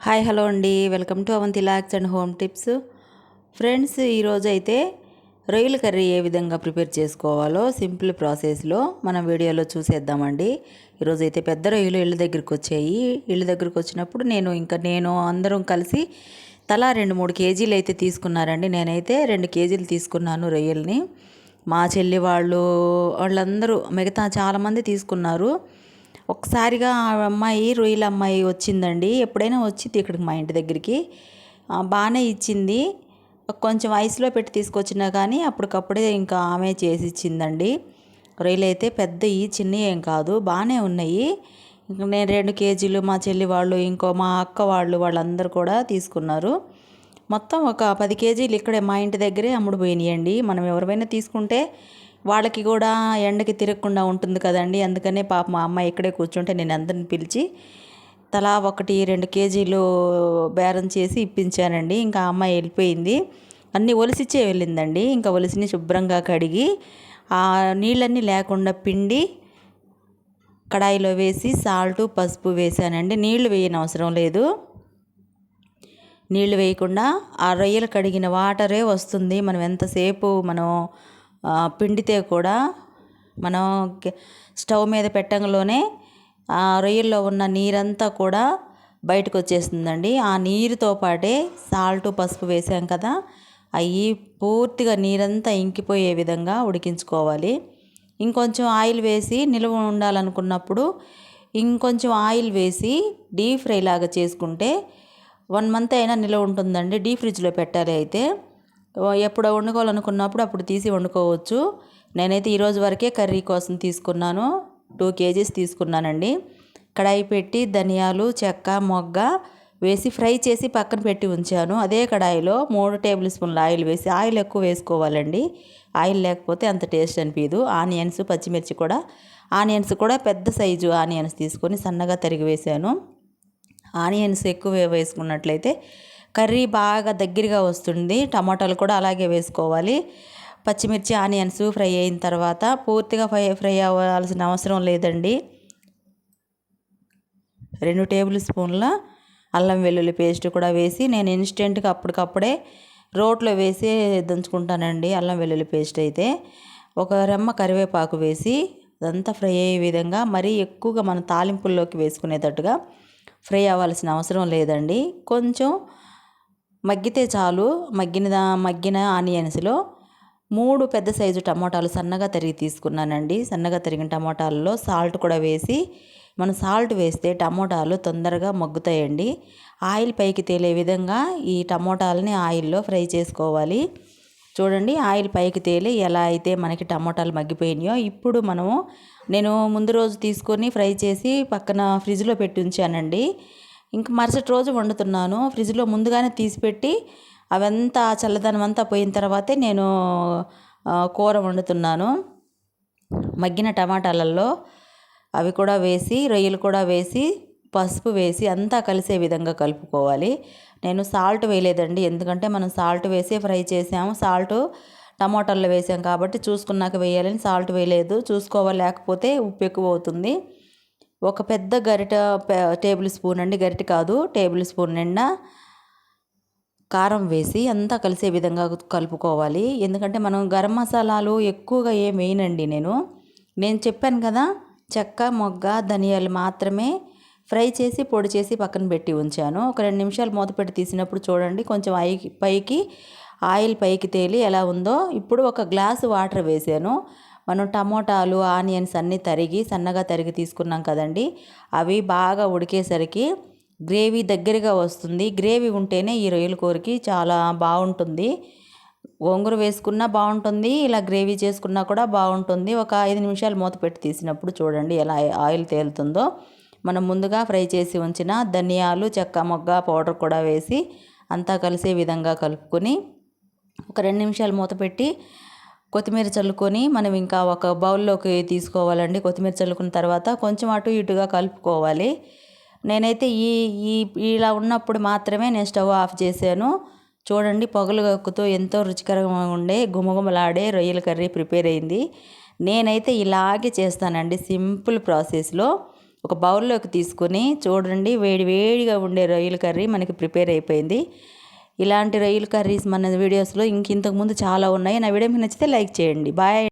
Hi hello అండి. Welcome to Avanthi lakhs and home tips. Friends ఈరోజు అయితే రొయ్యల కర్రీ ఏ విధంగా ప్రిపేర్ చేసుకోవాలో సింపుల్ ప్రాసెస్లో మనం వీడియోలో చూసేద్దామండి. ఈరోజు అయితే పెద్ద రొయ్యలు ఇళ్ళ దగ్గరికి వచ్చాయి. ఇళ్ళ దగ్గరికి వచ్చినప్పుడు నేను ఇంకా నేను అందరం కలిసి తలా రెండు మూడు కేజీలు అయితే తీసుకున్నారండి. నేనైతే రెండు కేజీలు తీసుకున్నాను రొయ్యల్ని. మా చెల్లి వాళ్ళు వాళ్ళందరూ మిగతా చాలామంది తీసుకున్నారు. ఒకసారిగా ఆ అమ్మాయి రొయ్యల అమ్మాయి వచ్చిందండి. ఎప్పుడైనా వచ్చింది ఇక్కడికి మా ఇంటి దగ్గరికి. బాగానే ఇచ్చింది. కొంచెం ఐస్లో పెట్టి తీసుకొచ్చినా కానీ అప్పటికప్పుడే ఇంకా ఆమె చేసి ఇచ్చిందండి. రొయ్యలు అయితే పెద్దవి చిన్నవి ఏం కాదు బాగానే ఉన్నాయి. నేను రెండు కేజీలు మా చెల్లి వాళ్ళు ఇంకో మా అక్క వాళ్ళు వాళ్ళందరూ కూడా తీసుకున్నారు. మొత్తం ఒక పది కేజీలు ఇక్కడే మా ఇంటి దగ్గరే అమ్ముడు పోయినాయండి. మనం ఎవరివైనా తీసుకుంటే వాళ్ళకి కూడా ఎండకి తిరగకుండా ఉంటుంది కదండి. అందుకనే పాప మా అమ్మాయి ఇక్కడే కూర్చుంటే నేను అందరిని పిలిచి తలా ఒకటి రెండు కేజీలు బేరం చేసి ఇప్పించానండి. ఇంకా ఆ అమ్మాయి వెళ్ళిపోయింది. అన్నీ ఒలిసిచ్చే వెళ్ళిందండి. ఇంకా ఒలిసిని శుభ్రంగా కడిగి ఆ నీళ్ళన్నీ లేకుండా పిండి కడాయిలో వేసి సాల్ట్ పసుపు వేసానండి నీళ్ళు వేయని అవసరం లేదు. నీళ్ళు వేయకుండా ఆ రొయ్యలు కడిగిన వాటరే వస్తుంది. మనం ఎంతసేపు మనం పిండితే కూడా మనం స్టవ్ మీద పెట్టంలోనే ఆ రొయ్యల్లో ఉన్న నీరంతా కూడా బయటకు వచ్చేస్తుందండి ఆ నీరుతో పాటే సాల్ట్ పసుపు వేసాం కదా అవి పూర్తిగా నీరంతా ఇంకిపోయే విధంగా ఉడికించుకోవాలి. ఇంకొంచెం ఆయిల్ వేసి నిల్వ ఉండాలనుకున్నప్పుడు ఇంకొంచెం ఆయిల్ వేసి డీప్ ఫ్రై లాగా చేసుకుంటే వన్ మంత్ అయినా నిల్వ ఉంటుందండి డీప్ ఫ్రిడ్జ్లో పెట్టాలి అయితే. ఎప్పుడు వండుకోవాలనుకున్నప్పుడు అప్పుడు తీసి వండుకోవచ్చు. నేనైతే ఈరోజు వరకే కర్రీ కోసం తీసుకున్నాను. టూ కేజీస్ తీసుకున్నానండి. కడాయి పెట్టి ధనియాలు చెక్క మొగ్గ వేసి ఫ్రై చేసి పక్కన పెట్టి ఉంచాను. అదే కడాయిలో మూడు టేబుల్ స్పూన్ల ఆయిల్ వేసి ఆయిల్ ఎక్కువ వేసుకోవాలండి. ఆయిల్ లేకపోతే అంత టేస్ట్ అనిపించదు ఆనియన్స్ పచ్చిమిర్చి కూడా ఆనియన్స్ కూడా పెద్ద సైజు ఆనియన్స్ తీసుకొని సన్నగా తరిగి వేసాను ఆనియన్స్ ఎక్కువ వేసుకున్నట్లయితే కర్రీ బాగా దగ్గరగా వస్తుంది. టమాటాలు కూడా అలాగే వేసుకోవాలి. పచ్చిమిర్చి ఆనియన్స్ ఫ్రై అయిన తర్వాత పూర్తిగా ఫ్రై ఫ్రై అవ్వాల్సిన అవసరం లేదండి. రెండు టేబుల్ స్పూన్ల అల్లం వెల్లుల్లి పేస్ట్ కూడా వేసి నేను ఇన్స్టెంట్గా అప్పటికప్పుడే రోట్లో వేసి దంచుకుంటానండి అల్లం వెల్లుల్లి పేస్ట్ అయితే. ఒక రెమ్మ కరివేపాకు వేసి అదంతా ఫ్రై అయ్యే విధంగా మరీ ఎక్కువగా మన తాలింపుల్లోకి వేసుకునేటట్టుగా ఫ్రై అవ్వాల్సిన అవసరం లేదండి. కొంచెం మగ్గితే చాలు మగ్గిన మగ్గిన ఆనియన్స్లో మూడు పెద్ద సైజు టమోటాలు సన్నగా తరిగి తీసుకున్నానండి. సన్నగా తరిగిన టమోటాలలో సాల్ట్ కూడా వేసి మనం సాల్ట్ వేస్తే టమోటాలు తొందరగా మగ్గుతాయండి. ఆయిల్ పైకి తేలే విధంగా ఈ టమోటాలని ఆయిల్లో ఫ్రై చేసుకోవాలి. చూడండి ఆయిల్ పైకి తేలి ఎలా అయితే మనకి టమోటాలు మగ్గిపోయినాయో ఇప్పుడు మనము నేను ముందు రోజు తీసుకొని ఫ్రై చేసి పక్కన ఫ్రిడ్జ్లో పెట్టి ఉంచానండి. ఇంక మరుసటి రోజు వండుతున్నాను. ఫ్రిడ్జ్లో ముందుగానే తీసిపెట్టి అవంతా చల్లదనం అంతా పోయిన తర్వాతే నేను కూర వండుతున్నాను. మగ్గిన టమాటాలలో అవి కూడా వేసి రొయ్యలు కూడా వేసి పసుపు వేసి అంతా కలిసే విధంగా కలుపుకోవాలి. నేను సాల్ట్ వేయలేదండి. ఎందుకంటే మనం సాల్ట్ వేసి ఫ్రై చేసాము. సాల్ట్ టమాటాల్లో వేసాం కాబట్టి చూసుకున్నాక వేయాలని సాల్ట్ వేయలేదు. చూసుకోవాలి లేకపోతే ఉప్పు ఎక్కువ అవుతుంది. ఒక పెద్ద గరిట టేబుల్ స్పూన్ అండి గరిట కాదు టేబుల్ స్పూన్ నిండా కారం వేసి అంతా కలిసే విధంగా కలుపుకోవాలి. ఎందుకంటే మనం గరం మసాలాలు ఎక్కువగా ఏం వేయనండి నేను. నేను చెప్పాను కదా చెక్క మొగ్గ ధనియాలు మాత్రమే ఫ్రై చేసి పొడి చేసి పక్కన పెట్టి ఉంచాను. ఒక రెండు నిమిషాలు మూత పెట్టి తీసినప్పుడు చూడండి కొంచెం ఐ పైకి ఆయిల్ పైకి తేలి ఎలా ఉందో. ఇప్పుడు ఒక గ్లాసు వాటర్ వేసాను. మనం టమోటాలు ఆనియన్స్ అన్నీ తరిగి సన్నగా తరిగి తీసుకున్నాం కదండి. అవి బాగా ఉడికేసరికి గ్రేవీ దగ్గరగా వస్తుంది. గ్రేవీ ఉంటేనే ఈ రొయ్యల కూరకి చాలా బాగుంటుంది. గోంగూర వేసుకున్నా బాగుంటుంది ఇలా గ్రేవీ చేసుకున్నా కూడా బాగుంటుంది. ఒక ఐదు నిమిషాలు మూత పెట్టి తీసినప్పుడు చూడండి ఎలా ఆయిల్ తేలుతుందో. మనం ముందుగా ఫ్రై చేసి ఉంచిన ధనియాలు చెక్క మొగ్గ పౌడర్ కూడా వేసి అంతా కలిసే విధంగా కలుపుకొని ఒక రెండు నిమిషాలు మూత పెట్టి కొత్తిమీర చల్లుకొని మనం ఇంకా ఒక బౌల్లోకి తీసుకోవాలండి. కొత్తిమీర చల్లుకున్న తర్వాత కొంచెం అటు ఇటుగా కలుపుకోవాలి. నేనైతే ఈ ఈ ఇలా ఉన్నప్పుడు మాత్రమే నేను స్టవ్ ఆఫ్ చేశాను. చూడండి పొగలు కక్కుతూ ఎంతో రుచికరంగా ఉండే గుమగుమలాడే రొయ్యల కర్రీ ప్రిపేర్ అయింది. నేనైతే ఇలాగే చేస్తానండి సింపుల్ ప్రాసెస్లో. ఒక బౌల్లోకి తీసుకొని చూడండి వేడి వేడిగా ఉండే రొయ్యల కర్రీ మనకి ప్రిపేర్ అయిపోయింది. ఇలాంటి రొయ్యల కర్రీస్ మన వీడియోస్లో ఇంక ఇంతకుముందు చాలా ఉన్నాయి. నా వీడియో మీకు నచ్చితే లైక్ చేయండి. బాయ్.